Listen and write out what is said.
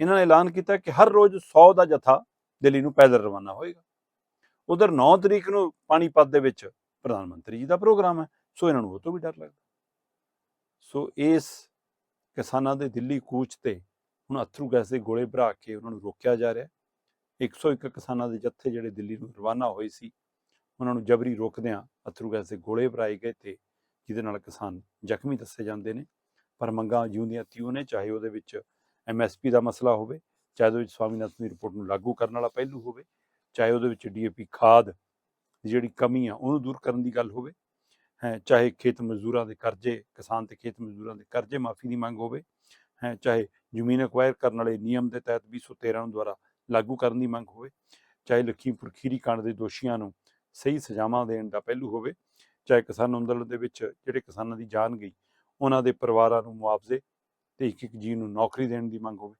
ਇਹਨਾਂ ਨੇ ਐਲਾਨ ਕੀਤਾ ਕਿ ਹਰ ਰੋਜ਼ 100 ਦਾ ਜਥਾ ਦਿੱਲੀ ਨੂੰ ਪੈਦਲ ਰਵਾਨਾ ਹੋਏਗਾ। ਉਧਰ 9 ਤਰੀਕ ਨੂੰ ਪਾਣੀਪਤ ਦੇ ਵਿੱਚ ਪ੍ਰਧਾਨ ਮੰਤਰੀ ਜੀ ਦਾ ਪ੍ਰੋਗਰਾਮ ਹੈ, ਸੋ ਇਹਨਾਂ ਨੂੰ ਉਹ ਤੋਂ ਵੀ ਡਰ ਲੱਗਦਾ। ਸੋ ਇਸ ਕਿਸਾਨਾਂ ਦੇ ਦਿੱਲੀ ਕੂਚ ਤੇ ਹੁਣ ਅਥਰੂ ਗੈਸ ਦੇ ਗੋਲੇ ਭਰਾ ਕੇ ਉਹਨਾਂ ਨੂੰ ਰੋਕਿਆ ਜਾ ਰਿਹਾ। ਹੈ 101 ਕਿਸਾਨਾਂ ਦੇ ਜੱਥੇ ਜਿਹੜੇ ਦਿੱਲੀ ਨੂੰ ਰਵਾਨਾ ਹੋਏ ਸੀ, ਉਹਨਾਂ ਨੂੰ ਜਬਰੀ ਰੋਕਦਿਆਂ ਅਥਰੂ ਗੈਸ ਦੇ ਗੋਲੇ ਭਰਾਏ ਗਏ ਤੇ ਜਿਹਦੇ ਨਾਲ ਕਿਸਾਨ ਜ਼ਖਮੀ ਦੱਸੇ ਜਾਂਦੇ ਨੇ। ਪਰ ਮੰਗਾਂ ਜਿਉਂਦੀਆਂ ਤਿਉਂ ਨੇ, ਚਾਹੇ ਉਹਦੇ ਵਿੱਚ ਐਮਐਸਪੀ ਦਾ ਮਸਲਾ ਹੋਵੇ, ਚਾਹੇ ਉਹਦੇ ਵਿੱਚ ਸਵਾਮੀਨਾਥਨ ਦੀ ਰਿਪੋਰਟ ਨੂੰ ਲਾਗੂ ਕਰਨ ਵਾਲਾ ਪਹਿਲੂ ਹੋਵੇ, ਚਾਹੇ ਉਹਦੇ ਵਿੱਚ ਡੀਏਪੀ ਖਾਦ ਦੀ ਜਿਹੜੀ ਕਮੀ ਆ, ਉਹਨੂੰ ਦੂਰ ਕਰਨ ਦੀ ਗੱਲ ਹੋਵੇ, ਹੈ, ਚਾਹੇ ਖੇਤ ਮਜ਼ਦੂਰਾਂ ਦੇ ਕਰਜ਼ੇ, ਕਿਸਾਨ ਤੇ ਖੇਤ ਮਜ਼ਦੂਰਾਂ ਦੇ ਕਰਜ਼ੇ ਮਾਫੀ ਦੀ ਮੰਗ ਹੋਵੇ, ਹੈ, ਚਾਹੇ ਜ਼ਮੀਨ ਅਕਵਾਇਰ ਕਰਨ ਵਾਲੇ ਨਿਯਮ ਦੇ ਤਹਿਤ 213 ਨੂੰ ਦੁਆਰਾ ਲਾਗੂ ਕਰਨ ਦੀ ਮੰਗ ਹੋਵੇ, ਚਾਹੇ ਲਖੀਮਪੁਰ ਖੀਰੀ ਕਾਂਡ ਦੇ ਦੋਸ਼ੀਆਂ ਨੂੰ ਸਹੀ ਸਜ਼ਾਵਾਂ ਦੇਣ ਦਾ ਪਹਿਲੂ ਹੋਵੇ, ਚਾਹੇ ਕਿਸਾਨ ਅੰਦੋਲਨ ਦੇ ਵਿੱਚ ਜਿਹੜੇ ਕਿਸਾਨਾਂ ਦੀ ਜਾਨ ਗਈ, ਉਹਨਾਂ ਦੇ ਪਰਿਵਾਰਾਂ ਨੂੰ ਮੁਆਵਜ਼ੇ ਤੇ ਇੱਕ ਇੱਕ ਜੀ ਨੂੰ ਨੌਕਰੀ ਦੇਣ ਦੀ ਮੰਗ ਹੋਵੇ।